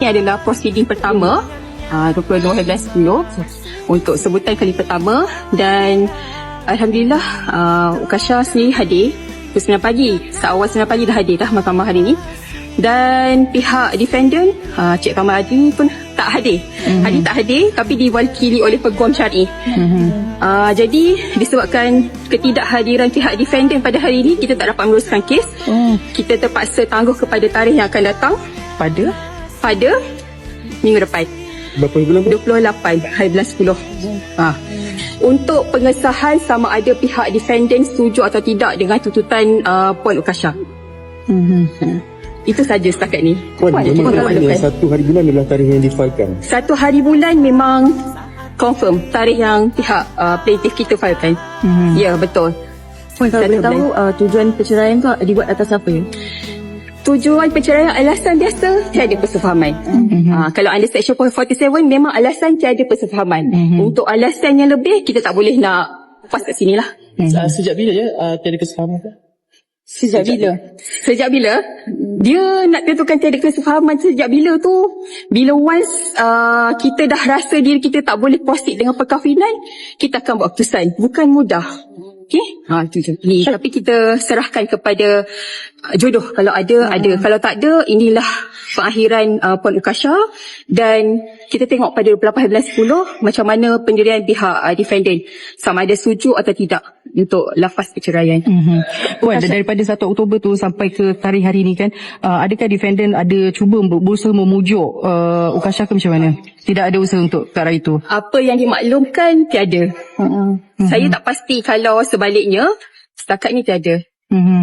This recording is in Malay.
Ini adalah proceeding pertama uh, 22.11.10 untuk sebutan kali pertama. Dan Alhamdulillah uh, Ukasha sendiri hadir. Pukul 9 pagi seawal 9 pagi dah hadir dah mahkamah hari ini dan pihak defendant uh, Cik Kamal Adi pun tak hadir. Mm-hmm. Adi tak hadir tapi diwakili oleh peguam syari. Mm-hmm. uh, jadi disebabkan ketidakhadiran pihak defendant pada hari ini kita tak dapat meneruskan kes. Oh, kita terpaksa tangguh kepada tarikh yang akan datang. Pada? Pada minggu depan Berapa bulan tu? 28 hari bulan 10 ha. untuk pengesahan sama ada pihak defendant setuju atau tidak dengan tuntutan uh, Puan Ukasha Mm-hmm. itu saja setakat ni Puan, Puan, memang Puan, Puan, maknanya Puan. satu hari bulan adalah tarikh yang difailkan. satu hari bulan memang confirm tarikh yang pihak uh, plaintiff kita filekan Mm-hmm. ya betul Puan kalau boleh tahu uh, tujuan perceraian tu dibuat atas apa ya? Tujuan perceraian alasan biasa tiada persefahaman. Mm-hmm. Ha, kalau under section 47 memang alasan tiada persefahaman. Mm-hmm. Untuk alasan yang lebih kita tak boleh nak pas kat sini lah. Uh, sejak bila je uh, tiada kesefahaman tu? Sejak bila? Sejak bila? Dia nak tentukan tiada kesefahaman sejak bila tu? Bila once uh, kita dah rasa diri kita tak boleh proceed dengan perkahwinan, kita akan buat keputusan. Bukan mudah. Okay? Ha, itu je. Ni, tapi kita serahkan kepada uh, jodoh. Kalau ada, hmm. ada. Kalau tak ada, inilah pengakhiran uh, Puan Ukasha. Dan kita tengok pada 28 bulan 10, macam mana pendirian pihak uh, defendant. Sama ada setuju atau tidak untuk lafaz perceraian. Mm-hmm. Puan, daripada 1 Oktober tu sampai ke tarikh hari ni kan, uh, adakah defendant ada cuba ber- berusaha memujuk uh, Ukasha ke macam mana? Tidak ada usaha untuk arah itu? apa yang dimaklumkan tiada. Uh-uh. Saya tak pasti kalau sebaliknya setakat ni tiada. Mm-hmm.